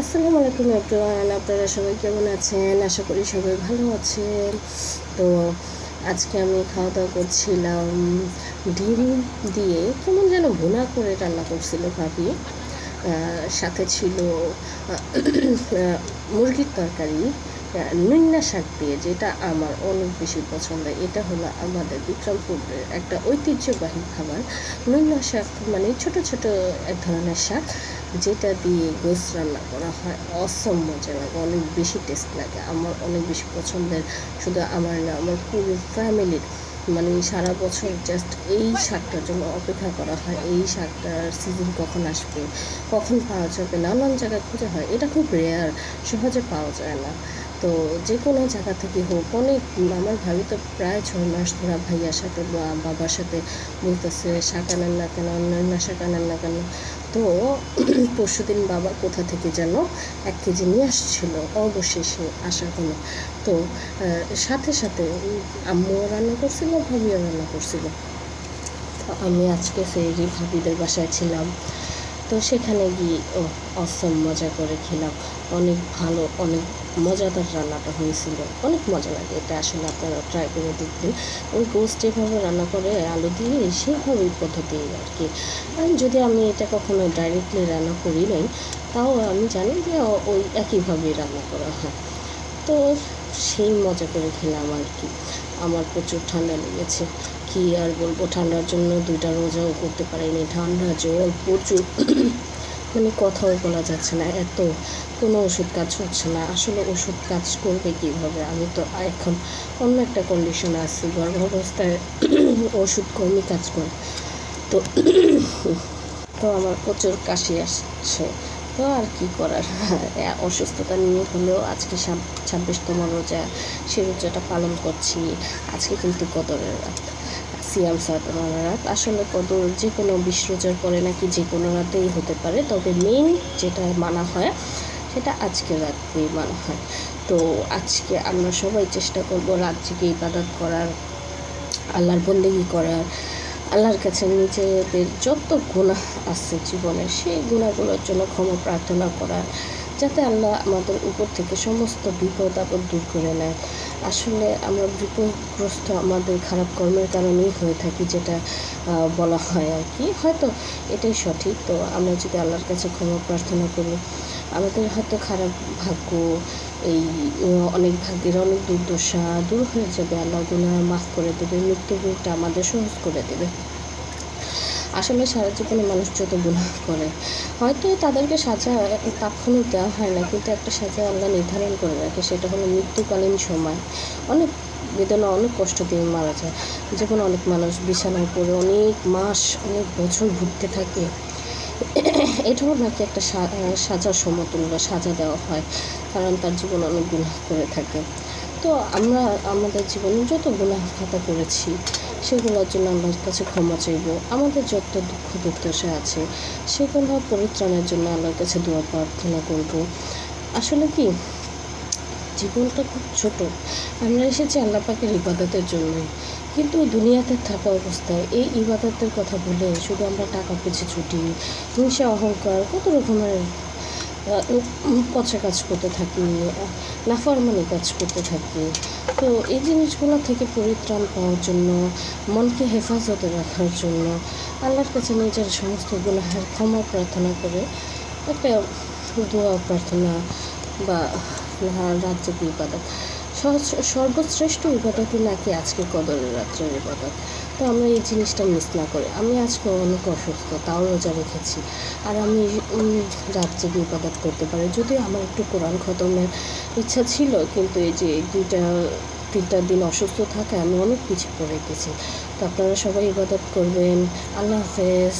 আসসালামু আলাইকুম এভরিওয়ান, আপনারা সবাই কেমন আছেন? আশা করি সবাই ভালো আছেন। তো আজকে আমি খাওয়া দাওয়া করছিলাম ডিম দিয়ে কেমন যেন ভুনা করে রান্না করছিল ভাবি। সাথে ছিল মুরগির তরকারি নুন্না শাক দিয়ে, যেটা আমার অনেক বেশি পছন্দ। এটা হলো আমাদের বিক্রমপুরের একটা ঐতিহ্যবাহী খাবার। নুন্না শাক মানে ছোট ছোট এক ধরনের শাক। যেটা দিয়ে গোস রান্না করা হয় অসম মজা লাগে, অনেক বেশি টেস্ট লাগে। আমার অনেক বেশি পছন্দের, শুধু আমার না, আমার পুরো ফ্যামিলির মানে সারা বছর জাস্ট এই শাকটার জন্য অপেক্ষা করা হয়, এই শাকটার সিজন কখন আসবে, কখন পাওয়া যাবে, নানান জায়গায় খুঁজে হয়। এটা খুব রেয়ার সহজে পাওয়া যায় না। তো যে কোনো জায়গা থেকে হোক, অনেক আমার ভাবি তো প্রায় ছয় মাস ধরা ভাইয়ার সাথে বা বাবার সাথে বলতেছে, শাক আনেন না কেন, অন্যান্য শাক আনেন না কেন? তো পরশুদিন বাবা কোথা থেকে যেন এক কেজি নিয়ে আসছিল? অবশেষে আসার কোনো তো সাথে সাথে আম্মুও রান্না করছিল, ভাবিও রান্না করছিল। আমি আজকে সেই ভাবিদের বাসায় ছিলাম। তো সেখানে গিয়ে, ও, অসম মজা করে খেলাম। অনেক ভালো, অনেক মজাদার রান্নাটা হয়েছিল। অনেক মজা লাগে, এটা আসলে আপনারা ট্রাই করে দেখবেন। ওই গোস্ট এভাবে রান্না করে, আলু দিয়ে সেইভাবেই পদ্ধতি আর কি। যদি আমি এটা কখনো ডাইরেক্টলি রান্না করি নাই, তাও আমি জানি যে ওই একইভাবেই রান্না করা হয়। তো সেই মজা করে খেলাম আর কি। আমার প্রচুর ঠান্ডা লেগেছে। কি আর বলব? ঠান্ডার জন্য দুইটা রোজাও করতে পারিনি। ঠান্ডা জল প্রচুর। মানে কথাও বলা যাচ্ছে না, এত কোনো ওষুধ কাজ হচ্ছে না। আসলে ওষুধ কাজ করবে কীভাবে? আমি তো এখন অন্য একটা কন্ডিশনে আছি, গর্ভাবস্থায় ওষুধ কমই কাজ করে। তো তো আমার প্রচুর কাশি আসছে। তো আর কি করার? অসুস্থতা নিয়ে হলেও আজকে ছাব- ছাব্বিশতম রোজা, সে রোজাটা পালন করছি। আজকে কিন্তু কদরের রাত। সিয়াম সাধনার রাত আসলে কদর যে কোনো বিশ রোজার পরে নাকি যে কোনো রাতেই হতে পারে, তবে মেইন যেটা মানা হয়, সেটা আজকে রাতেই মানা হয়। তো আজকে আমরা সবাই চেষ্টা করব রাত জেগে ইবাদত করার, আল্লাহর বন্দেগি করার, আল্লাহর কাছে নিজেদের যত গুণা আছে জীবনে, সেই গুণাগুলোর জন্য ক্ষমা প্রার্থনা করা, যাতে আল্লাহ আমাদের উপর থেকে সমস্ত বিপদ আপদ দূর করে নেয়। আসলে আমরা বিপদগ্রস্ত আমাদের খারাপ কর্মের কারণেই হয়ে থাকি যেটা বলা হয় আর কি। হয়তো এটাই সঠিক। তো আমরা যদি আল্লাহর কাছে ক্ষমা প্রার্থনা করি, আমাদের হয়তো খারাপ ভাগ্য, এই, অনেক ভাগ্যের অনেক দুর্দশা দূর হয়ে যাবে। আল্লাহ গুণা মাফ করে দেবে মৃত্যুটা আমাদের সহজ করে দেবে। আসলে সারা জীবনে মানুষ যত গুনাহ করে, হয়তো তাদেরকে সাজা তাৎক্ষণিক দেওয়া হয় না, কিন্তু একটা সাজা আল্লাহ নির্ধারণ করে রাখে, সেটা হলো মৃত্যুকালীন সময়। অনেক বেদনা, অনেক কষ্ট দিয়ে মারা যায়। যেমন অনেক মানুষ বিছানায় পড়ে অনেক মাস, অনেক বছর ভুগতে থাকে। এটাও নাকি একটা সাজার সমতুল্য, সাজা দেওয়া হয়, কারণ তার জীবন অনেক গুনাহ করে থাকে। তো আমরা, আমাদের জীবনে যত গুনাহ খাতা করেছি সেগুলোর জন্য আল্লাহর কাছে ক্ষমা চাইব। আমাদের যত দুঃখ দুর্দশা আছে, সেগুলো পরিত্রাণের জন্য আল্লাহর কাছে দোয়া প্রার্থনা করব। আসলে কি? জীবনটা খুব ছোট। আমরা এসেছি আল্লাহ পাকের ইবাদতের জন্যই কিন্তু দুনিয়াতে থাকা অবস্থায় এই ইবাদতের কথা বলে শুধু আমরা টাকা পিছে ছুটি, হিংসা, অহংকার, কত রকমের পচা কাজ করতে থাকি নাফরমানি কাজ করতে থাকি। তো এই জিনিসগুলো থেকে পরিত্রাণ পাওয়ার জন্য, মনকে হেফাজতে রাখার জন্য আল্লাহর কাছে নিজের সমস্ত গুনাহের ক্ষমা প্রার্থনা করে একটা দোয়া, প্রার্থনা বা রাজ্য ইবাদত। সর্বশ্রেষ্ঠ ইবাদতই নাকি আজকে কদরের রাত্রের ইবাদত। তো আমরা এই জিনিসটা মিস না করি। আমি আজকে অনেক অসুস্থ, তাও রোজা রেখেছি। আর আমি রাত জেগে ইবাদত করতে পারি। যদিও আমার একটু কোরআন খতমের ইচ্ছা ছিল, কিন্তু এই যে দুইটা, তিনটা দিন অসুস্থ থাকে আমি অনেক কিছু পড়ে গেছি। তো আপনারা সবাই ইবাদত করবেন। আল্লাহ হাফেজ।